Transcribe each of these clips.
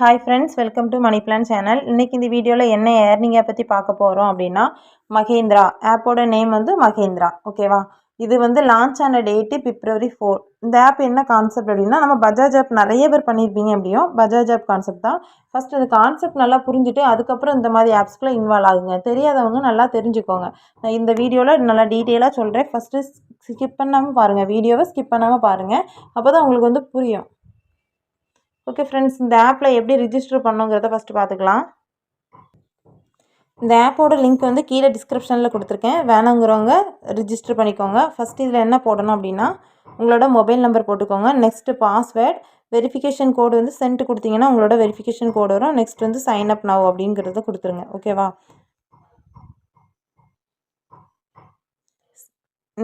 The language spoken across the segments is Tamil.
Hi friends welcome to money plan channel இன்றைக்கி இந்த வீடியோவில் என்ன ஏர்னிங்கை பற்றி பார்க்க போகிறோம் அப்படின்னா மகேந்திரா. ஆப்போட நேம் வந்து மகேந்திரா. ஓகேவா இது வந்து லான்ச் ஆன டேட்டு பிப்ரவரி ஃபோர் இந்த ஆப் என்ன கான்செப்ட் அப்படின்னா நம்ம பஜாஜ் ஆப் நிறைய பேர் பண்ணியிருப்பீங்க அப்படியும் பஜாஜ் ஆப் கான்செப்ட் தான். ஃபஸ்ட் அது கான்செப்ட் நல்லா புரிஞ்சுட்டு அதுக்கப்புறம் இந்த மாதிரி ஆப்ஸ்க்குள்ளே இன்வால்வ் ஆகுங்க. தெரியாதவங்க நல்லா தெரிஞ்சுக்கோங்க. நான் இந்த வீடியோவில் நல்லா டீட்டெயிலாக சொல்கிறேன் ஃபஸ்ட்டு ஸ்கிப் பண்ணாமல் பாருங்கள் வீடியோவை ஸ்கிப் பண்ணாமல் பாருங்கள் அப்போ தான் உங்களுக்கு வந்து புரியும். ஓகே ஃப்ரெண்ட்ஸ் இந்த ஆப்பில் எப்படி ரிஜிஸ்டர் பண்ணுங்கிறத ஃபஸ்ட்டு பார்த்துக்கலாம். இந்த ஆப்போட லிங்க் வந்து கீழே டிஸ்கிரிப்ஷனில் கொடுத்துருக்கேன். வேணுங்கிறவங்க ரிஜிஸ்டர் பண்ணிக்கோங்க. ஃபஸ்ட் இதில் என்ன போடணும் அப்படின்னா உங்களோட மொபைல் நம்பர் போட்டுக்கோங்க. நெக்ஸ்ட்டு பாஸ்வேர்ட் வெரிஃபிகேஷன் கோடு வந்து சென்ட் கொடுத்தீங்கன்னா உங்களோட வெரிஃபிகேஷன் கோடு வரும். நெக்ஸ்ட் வந்து சைன் அப் நவ் அப்படிங்கிறத கொடுத்துருங்க. ஓகேவா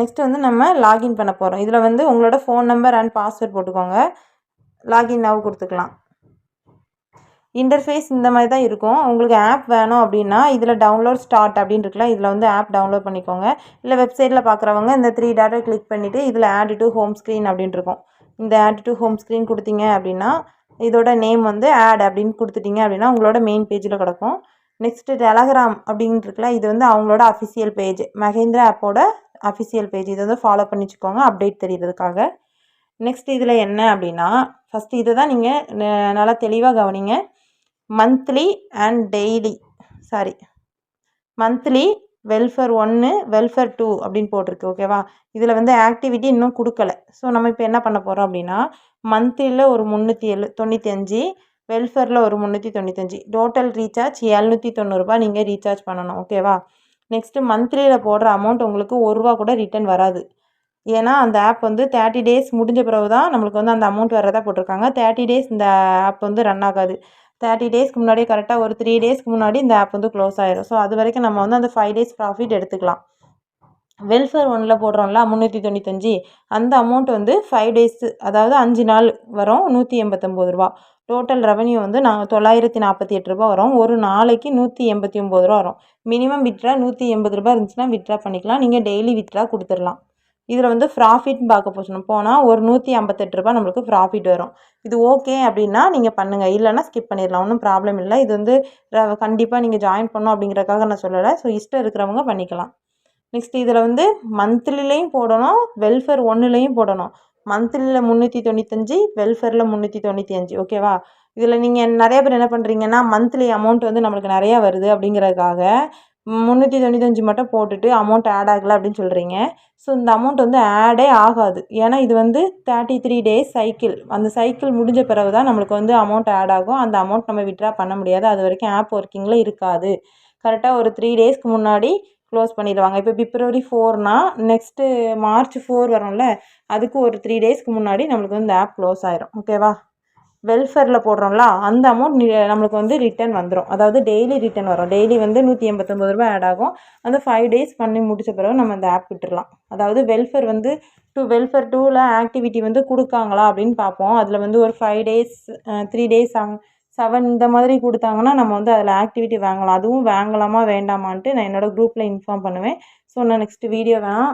நெக்ஸ்ட் வந்து நம்ம லாகின் பண்ண போகிறோம் இதில் வந்து உங்களோட ஃபோன் நம்பர் அண்ட் பாஸ்வேர்ட் போட்டுக்கோங்க. லாகின் நவ் கொடுத்துக்கலாம். இன்டர்ஃபேஸ் இந்த மாதிரி தான் இருக்கும். உங்களுக்கு ஆப் வேணும் அப்படின்னா இதில் டவுன்லோட் ஸ்டார்ட் அப்படின்னு இருக்கலாம். இதில் வந்து ஆப் டவுன்லோட் பண்ணிக்கோங்க. இல்லை வெப்சைட்டில் பார்க்குறவங்க இந்த த்ரீ டேட்டை கிளிக் பண்ணிவிட்டு இதில் ஆட் டு ஹோம் ஸ்க்ரீன் அப்படின்ட்டு இருக்கும். இந்த ஆட் டு ஹோம் ஸ்க்ரீன் கொடுத்தீங்க அப்படின்னா இதோட நேம் வந்து ஆட் அப்படின்னு கொடுத்துட்டீங்க அப்படின்னா உங்களோட மெயின் பேஜில் கிடக்கும். நெக்ஸ்ட்டு டெலகிராம் அப்படின்ட்டு இருக்குல்ல இது வந்து அவங்களோட அஃபிஷியல் பேஜ் மகேந்திரா ஆப்போட அஃபிஷியல் பேஜ் இதை வந்து ஃபாலோ பண்ணி வச்சுக்கோங்க அப்டேட் தெரியுறதுக்காக. நெக்ஸ்ட் இதில் என்ன அப்படின்னா ஃபஸ்ட்டு இதை தான் நீங்கள் நல்லா தெளிவாக கவனிங்க. Monthly and daily sorry monthly welfare ஒன்று வெல்ஃபேர் டூ அப்படின்னு போட்டிருக்கு ஓகேவா இதில் வந்து ஆக்டிவிட்டி இன்னும் கொடுக்கல. ஸோ நம்ம இப்போ என்ன பண்ண போகிறோம் அப்படின்னா மந்த்லியில் ஒரு முந்நூற்றி எழு தொண்ணூற்றி அஞ்சு வெல்ஃபேரில் ஒரு முந்நூற்றி தொண்ணூத்தஞ்சு டோட்டல் ரீசார்ஜ் எழுநூற்றி தொண்ணூறுரூபா நீங்கள் ரீசார்ஜ் பண்ணணும் ஓகேவா நெக்ஸ்ட்டு மந்த்லியில் போடுற அமௌண்ட் உங்களுக்கு ஒரு ரூபா கூட ரிட்டன் வராது. ஏன்னா அந்த ஆப் வந்து தேர்ட்டி டேஸ் முடிஞ்ச பிறகு தான் நம்மளுக்கு வந்து அந்த அமௌண்ட் வர்றதா போட்டிருக்காங்க. தேர்ட்டி டேஸ் இந்த ஆப் வந்து ரன் ஆகாது. தேர்ட்டி டேஸ்க்கு முன்னாடியே கரெக்டாக ஒரு த்ரீ டேஸ்க்கு முன்னாடி இந்த ஆப் வந்து க்ளோஸ் ஆயிடும் ஸோ அது வரைக்கும் நம்ம வந்து அந்த ஃபைவ் டேஸ் ப்ராஃபிட் எடுத்துக்கலாம். வெல்ஃபேர் ஒன்றில் போடுறோம்ல முந்நூற்றி தொண்ணூத்தஞ்சு. அந்த அமௌண்ட் வந்து ஃபைவ் டேஸு அதாவது அஞ்சு நாள் வரும் நூற்றி எண்பத்தொம்போது ரூபா. டோட்டல் ரெவன்யூ வந்து நான் தொள்ளாயிரத்தி நாற்பத்தி எட்டு ரூபா வரும். ஒரு நாளைக்கு நூற்றி எண்பத்தி ஒம்பது ரூபா வரும். மினிமம் விட்ரா நூற்றி எண்பது ரூபா இருந்துச்சுன்னா விட்ரா பண்ணிக்கலாம். நீங்கள் டெய்லி விட்ரா கொடுத்துடலாம். இதில் வந்து ப்ராஃபிட்னு பார்க்க போச்சணும் போனால் ஒரு நூற்றி ஐம்பத்தெட்டு ரூபா நம்மளுக்கு ப்ராஃபிட் வரும். இது ஓகே அப்படின்னா நீங்கள் பண்ணுங்கள் இல்லைன்னா ஸ்கிப் பண்ணிடலாம். ஒன்றும் ப்ராப்ளம் இல்லை. இது வந்து கண்டிப்பாக நீங்கள் ஜாயின் பண்ணும் அப்படிங்கிறக்காக நான் சொல்லலை. ஸோ இஷ்டம் இருக்கிறவங்க பண்ணிக்கலாம். நெக்ஸ்ட் இதில் வந்து மந்த்லிலையும் போடணும். வெல்ஃபேர் ஒன்றுலேயும் போடணும். மந்த்லியில் முந்நூற்றி தொண்ணூத்தஞ்சு வெல்ஃபேரில் முந்நூற்றி தொண்ணூற்றி அஞ்சு ஓகேவா இதில் நீங்கள் நிறைய பேர் என்ன பண்ணுறீங்கன்னா மந்த்லி அமௌண்ட் வந்து நம்மளுக்கு நிறையா வருது அப்படிங்கிறதுக்காக முந்நூற்றி தொண்ணூத்தஞ்சு மட்டும் போட்டுட்டு அமௌண்ட் ஆட் ஆகலை அப்படின்னு சொல்கிறீங்க ஸோ இந்த அமௌண்ட் வந்து ஆடே ஆகாது. ஏன்னா இது வந்து தேர்ட்டி த்ரீ டேஸ் சைக்கிள் அந்த சைக்கிள் முடிஞ்ச பிறகு தான் நம்மளுக்கு வந்து அமௌண்ட் ஆட் ஆகும். அந்த அமௌண்ட் நம்ம விட்ரா பண்ண முடியாது. அது வரைக்கும் ஆப் ஒர்க்கிங்கில் இருக்காது. கரெக்டாக ஒரு த்ரீ டேஸ்க்கு முன்னாடி க்ளோஸ் பண்ணிடுவாங்க. இப்போ பிப்ரவரி ஃபோர்னால் நெக்ஸ்ட்டு மார்ச் ஃபோர் வரும்ல அதுக்கு ஒரு த்ரீ டேஸ்க்கு முன்னாடி நம்மளுக்கு வந்து இந்த ஆப் க்ளோஸ் ஆயிரும். ஓகேவா வெல்ஃபேரில் போடுறோம்ல அந்த அமௌண்ட் நம்மளுக்கு வந்து ரிட்டன் வந்துடும் அதாவது டெய்லி ரிட்டன் வரும். டெய்லி வந்து நூற்றி எண்பத்தொம்பது ரூபா ஆட் ஆகும். அந்த ஃபைவ் டேஸ் பண்ணி முடித்த பிறகு நம்ம அந்த ஆப் விட்டுடலாம் அதாவது வெல்ஃபேர் வந்து டூ வெல்ஃபேர் டூவில் ஆக்டிவிட்டி வந்து கொடுக்காங்களா அப்படின்னு பார்ப்போம். அதில் வந்து ஒரு five days three days seven இந்த மாதிரி கொடுத்தாங்கன்னா நம்ம வந்து அதில் ஆக்டிவிட்டி வாங்கலாம். அதுவும் வாங்கலாமா வேண்டாமான்ட்டு நான் என்னோடய குரூப்பில் இன்ஃபார்ம் பண்ணுவேன். ஸோ நான் நெக்ஸ்ட்டு வீடியோ வேணால்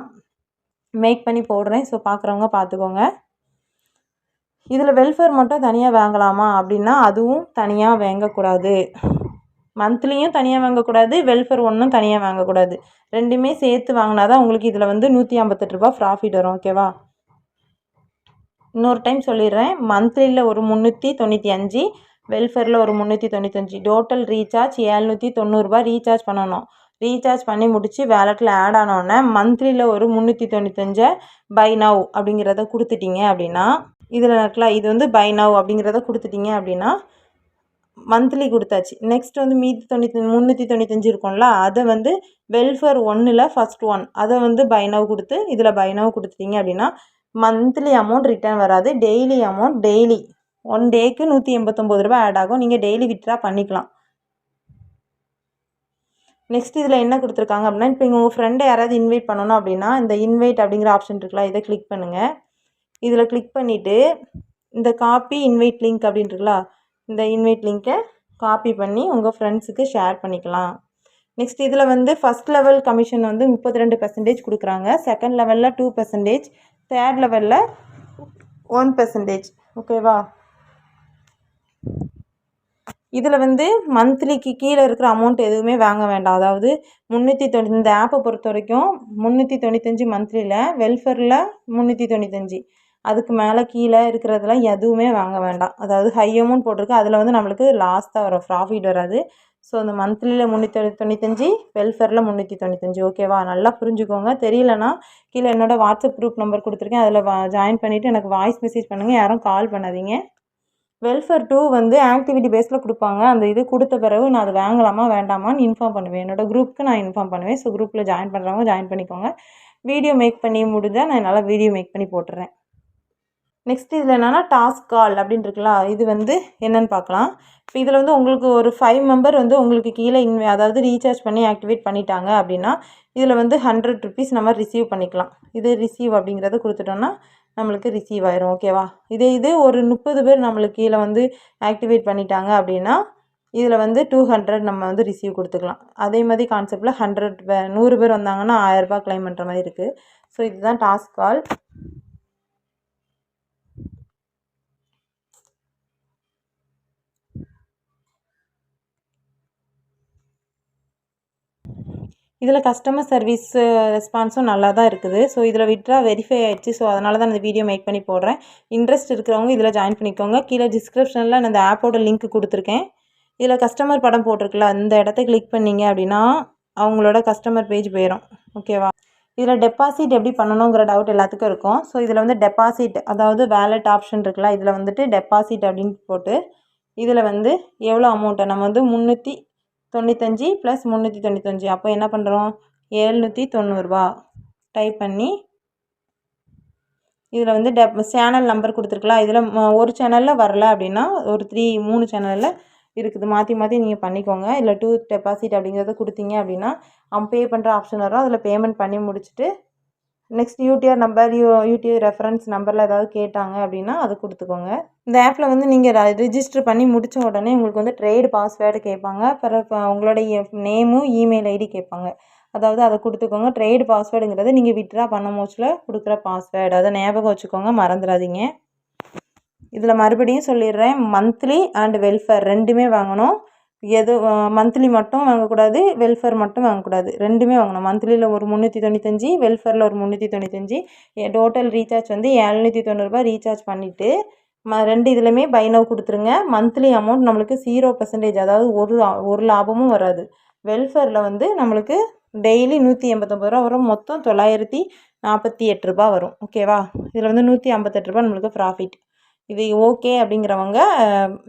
மேக் பண்ணி போடுறேன். ஸோ பார்க்குறவங்க பார்த்துக்கோங்க. இதில் வெல்ஃபேர் மட்டும் தனியாக வாங்கலாமா? அப்படின்னா அதுவும் தனியாக வாங்கக்கூடாது. மந்த்லியும் தனியாக வாங்கக்கூடாது வெல்ஃபேர் ஒன்றும் தனியாக வாங்கக்கூடாது. ரெண்டுமே சேர்த்து வாங்கினா தான் உங்களுக்கு இதில் வந்து நூற்றி ஐம்பத்தெட்டு ரூபா ப்ராஃபிட் வரும் ஓகேவா இன்னொரு டைம் சொல்லிடுறேன். மந்த்லியில் ஒரு முந்நூற்றி தொண்ணூற்றி அஞ்சு வெல்ஃபேரில் ஒரு முந்நூற்றி தொண்ணூத்தஞ்சு. டோட்டல் ரீசார்ஜ் ஏழ்நூற்றி தொண்ணூறுரூபா ரீசார்ஜ் பண்ணணும். ரீசார்ஜ் பண்ணி முடித்து வேலெட்டில் ஆட் ஆனோடனே மந்த்லியில் ஒரு முந்நூற்றி தொண்ணூத்தஞ்சை பை நவ் அப்படிங்கிறத கொடுத்துட்டீங்க அப்படின்னா இதில் இருக்கலாம் இது வந்து பை நவ் அப்படிங்கிறத கொடுத்துட்டீங்க அப்படின்னா மந்த்லி கொடுத்தாச்சு. நெக்ஸ்ட் வந்து மீதி தொண்ணூற்றி முந்நூற்றி தொண்ணூத்தஞ்சு இருக்கும்ல அதை வந்து வெல்ஃபேர் ஒன்றில் ஃபஸ்ட் ஒன் அதை வந்து பை நவ் கொடுத்து இதில் பை நவ் கொடுத்துட்டீங்க அப்படின்னா மந்த்லி அமௌண்ட் ரிட்டர்ன் வராது. டெய்லி அமௌண்ட் டெய்லி ஒன் டேக்கு நூற்றி எண்பத்தொம்போது ரூபா ஆட் ஆகும். நீங்கள் டெய்லி விட்ரா பண்ணிக்கலாம். நெக்ஸ்ட் இதில் என்ன கொடுத்துருக்காங்க அப்படின்னா இப்போ உங்கள் ஃப்ரெண்டை யாராவது இன்வைட் பண்ணணும் அப்படின்னா இந்த இன்வைட் அப்படிங்கிற ஆப்ஷன் இருக்குல்ல இதை கிளிக் பண்ணுங்கள் இதில் கிளிக் பண்ணிவிட்டு இந்த காப்பி இன்வைட் லிங்க் அப்படின்ட்டுருங்களா இந்த இன்வைட் லிங்க்கை காப்பி பண்ணி உங்கள் ஃப்ரெண்ட்ஸுக்கு ஷேர் பண்ணிக்கலாம். நெக்ஸ்ட் இதில் வந்து ஃபஸ்ட் லெவல் கமிஷன் வந்து முப்பத்தி ரெண்டு பர்சன்டேஜ் கொடுக்குறாங்க செகண்ட் லெவலில் டூ பர்சன்டேஜ் தேர்ட் லெவலில் ஒன் பர்சன்டேஜ் ஓகேவா இதில் வந்து மந்த்லிக்கு கீழே இருக்கிற அமௌண்ட் எதுவுமே வாங்க வேண்டாம். அதாவது முந்நூற்றி தொண்ணூ இந்த ஆப்பை பொறுத்த வரைக்கும் முந்நூற்றி தொண்ணூத்தஞ்சு மந்த்லியில் வெல்ஃபேரில் முந்நூற்றி தொண்ணூத்தஞ்சு. அதுக்கு மேலே கீழே இருக்கிறதுலாம் எதுவுமே வாங்க வேண்டாம். அதாவது ஹை அமௌண்ட் போட்டிருக்கு. அதில் வந்து நம்மளுக்கு லாஸ் தான் வரும் ப்ராஃபிட் வராது. ஸோ அந்த மந்த்லியில் முந்நூற்றி தொண்ணூத்தஞ்சு வெல்ஃபேரில் முந்நூற்றி தொண்ணூத்தஞ்சு. ஓகேவா நல்லா புரிஞ்சுக்கோங்க. தெரியலனா கீழே என்னோடய வாட்ஸ்அப் குரூப் நம்பர் கொடுத்துருக்கேன். அதில் ஜாயின் பண்ணிவிட்டு எனக்கு வாய்ஸ் மெசேஜ் பண்ணுங்கள் யாரும் கால் பண்ணாதீங்க. வெல்ஃபேர் டூ வந்து ஆக்டிவிட்டி பேஸில் கொடுப்பாங்க. அந்த இது கொடுத்த பிறகு நான் அது வாங்கலாமா வேண்டாமான்னு இன்ஃபார்ம் பண்ணுவேன். என்னோடய குரூப்புக்கு நான் இன்ஃபார்ம் பண்ணுவேன். ஸோ குரூப்பில் ஜாயின் பண்ணுறவங்க ஜாயின் பண்ணிக்கோங்க. வீடியோ மேக் பண்ணி முடிஞ்சால் நான் என்னால் வீடியோ மேக் பண்ணி போட்டுறேன். நெக்ஸ்ட் இதில் என்னென்னா டாஸ்க் கால் அப்படின்னு இருக்குல்ல இது வந்து என்னென்னு பார்க்கலாம். இப்போ இதில் வந்து உங்களுக்கு ஒரு ஃபைவ் மெம்பர் வந்து உங்களுக்கு கீழே இன் அதாவது ரீசார்ஜ் பண்ணி ஆக்டிவேட் பண்ணிட்டாங்க அப்படின்னா இதில் வந்து ஹண்ட்ரட் ருபீஸ் நம்ம ரிசீவ் பண்ணிக்கலாம். இது ரிசீவ் அப்படிங்கிறத கொடுத்துட்டோன்னா நம்மளுக்கு ரிசீவ் ஆயிரும் ஓகேவா இதே இது ஒரு முப்பது பேர் நம்மளுக்கு கீழே வந்து ஆக்டிவேட் பண்ணிட்டாங்க அப்படின்னா இதில் வந்து டூ ஹண்ட்ரட் நம்ம வந்து ரிசீவ் கொடுத்துக்கலாம். அதே மாதிரி கான்செப்டில் ஹண்ட்ரட் நூறு பேர் வந்தாங்கன்னா ஆயிரரூபா கிளைம் பண்ணுற மாதிரி இருக்குது ஸோ இதுதான் டாஸ்க் கால் இதில் கஸ்டமர் சர்வீஸ் ரெஸ்பான்ஸும் நல்லா தான் இருக்குது. ஸோ இதில் விட்ரா வெரிஃபை ஆயிடுச்சு. ஸோ அதனால தான் அந்த வீடியோ மேக் பண்ணி போடுறேன். இன்ட்ரெஸ்ட் இருக்கிறவங்க இதில் ஜாயின் பண்ணிக்கோங்க. கீழே டிஸ்கிரிப்ஷனில் நான் அந்த ஆப்போட லிங்க் கொடுத்துருக்கேன். இதில் கஸ்டமர் படம் போட்டிருக்குல்ல அந்த இடத்த கிளிக் பண்ணிங்க அப்படின்னா அவங்களோட கஸ்டமர் பேஜ் போயிடும் ஓகேவா இதில் டெபாசிட் எப்படி பண்ணணுங்கிற டவுட் எல்லாத்துக்கும் இருக்கும். ஸோ இதில் வந்து டெபாசிட் அதாவது வேலட் ஆப்ஷன் இருக்குல்ல இதில் வந்துட்டு டெபாசிட் அப்படின்னு போட்டு இதில் வந்து எவ்வளோ அமௌண்ட்டை நம்ம வந்து முந்நூற்றி தொண்ணூத்தஞ்சு ப்ளஸ் முந்நூற்றி தொண்ணூத்தஞ்சு. அப்போ என்ன பண்ணுறோம் ஏழ்நூற்றி தொண்ணூறுரூவா டைப் பண்ணி இதில் வந்து டெப் சேனல் நம்பர் கொடுத்துருக்கலாம். இதில் ஒரு சேனலில் வரல அப்படின்னா ஒரு த்ரீ மூணு சேனலில் இருக்குது. மாற்றி மாற்றி நீங்கள் பண்ணிக்கோங்க. இல்லை டூ டெபாசிட் அப்படிங்கிறத கொடுத்தீங்க அப்படின்னா அவன் பே பண்ணுற ஆப்ஷன் வரும். அதில் பேமெண்ட் பண்ணி முடிச்சுட்டு next UTR number U UTR reference நம்பரில் ஏதாவது கேட்டாங்க அப்படின்னா அதை கொடுத்துக்கோங்க. இந்த ஆப்பில் வந்து நீங்கள் ரிஜிஸ்டர் பண்ணி முடித்த உடனே உங்களுக்கு வந்து ட்ரேடு பாஸ்வேர்டு கேட்பாங்க. பிறகு உங்களுடைய நேமும் இமெயில் ஐடி கேட்பாங்க. அதாவது அதை கொடுத்துக்கோங்க. ட்ரேடு பாஸ்வேர்டுங்கிறது நீங்கள் விட்ரா பண்ண மோச்சில் கொடுக்குற பாஸ்வேர்டு அதை ஞாபகம் வச்சுக்கோங்க. மறந்துடாதீங்க. இதில் மறுபடியும் சொல்லிடுறேன். மந்த்லி அண்ட் வெல்ஃபேர் ரெண்டுமே வாங்கணும். எது மந்த்லி மட்டும் வாங்கக்கூடாது வெல்ஃபேர் மட்டும் வாங்கக்கூடாது. ரெண்டுமே வாங்கணும். மந்த்லியில் ஒரு முந்நூற்றி தொண்ணூத்தஞ்சு வெல்ஃபேரில் ஒரு முந்நூற்றி தொண்ணூத்தஞ்சு. டோட்டல் ரீசார்ஜ் வந்து ஏழ்நூற்றி தொண்ணூறுபா ரீசார்ஜ் பண்ணிவிட்டு ம ரெண்டு இதுலையுமே பை நவ் கொடுத்துருங்க. மந்த்லி அமௌண்ட் நம்மளுக்கு ஜீரோ பர்சன்டேஜ் அதாவது ஒரு ஒரு லாபமும் வராது. வெல்ஃபேரில் வந்து நம்மளுக்கு டெய்லி நூற்றி எண்பத்தொம்பது ரூபா வரும். மொத்தம் தொள்ளாயிரத்தி நாற்பத்தி எட்டு ரூபா வரும். ஓகேவா இதில் வந்து நூற்றி ஐம்பத்தெட்டு ரூபா நம்மளுக்கு ப்ராஃபிட் இது ஓகே அப்படிங்கிறவங்க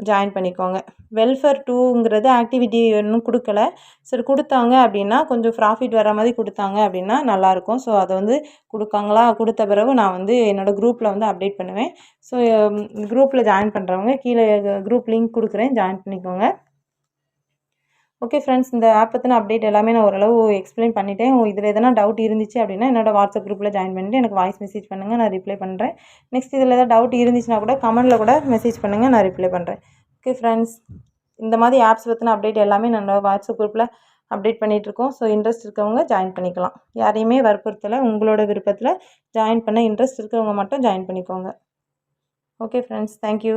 ஜாயின் பண்ணிக்கோங்க. வெல்ஃபேர் டூங்கிறது ஆக்டிவிட்டி இன்னும் கொடுக்கல. சரி கொடுத்தாங்க அப்படின்னா கொஞ்சம் ப்ராஃபிட் வர மாதிரி கொடுத்தாங்க அப்படின்னா நல்லாயிருக்கும். ஸோ அதை வந்து கொடுக்காங்களா? கொடுத்த பிறகு நான் வந்து என்னோடய குரூப்பில் வந்து அப்டேட் பண்ணுவேன். ஸோ குரூப்பில் ஜாயின் பண்ணுறவங்க கீழே குரூப் லிங்க் கொடுக்குறேன் ஜாயின் பண்ணிக்கோங்க. ஓகே ஃப்ரெண்ட்ஸ் இந்த ஆப் பற்றின அப்டேட் எல்லாமே நான் ஓரளவு எக்ஸ்பிளைன் பண்ணிட்டேன். இதில் எதனா டவுட் இருந்துச்சு அப்படின்னா என்னோடய வாட்ஸ்அப் குரூப்பில் ஜாயின் பண்ணிட்டு எனக்கு வாய்ஸ் மெசேஜ் பண்ணுங்கள் நான் ரிப்ளை பண்ணுறேன் நெக்ஸ்ட் இதில் எதாவது டவுட் இருந்துச்சுன்னா கூட கமெண்ட்டில் கூட மெசேஜ் பண்ணுங்கள் நான் ரிப்ளை பண்ணுறேன் ஓகே ஃப்ரெண்ட்ஸ் இந்த மாதிரி ஆப்ஸ் பற்றின அப்டேட் எல்லாமே நான் வாட்ஸ்அப் குரூப்பில் அப்டேட் பண்ணிகிட்ருக்கோம் ஸோ இன்ட்ரெஸ்ட் இருக்கவங்க ஜாயின் பண்ணிக்கலாம். யாரையுமே வற்புறுத்தலை உங்களோட விருப்பத்தில் ஜாயின் பண்ண இன்ட்ரெஸ்ட் இருக்கிறவங்க மட்டும் ஜாயின் பண்ணிக்கோங்க. Okay friends thank you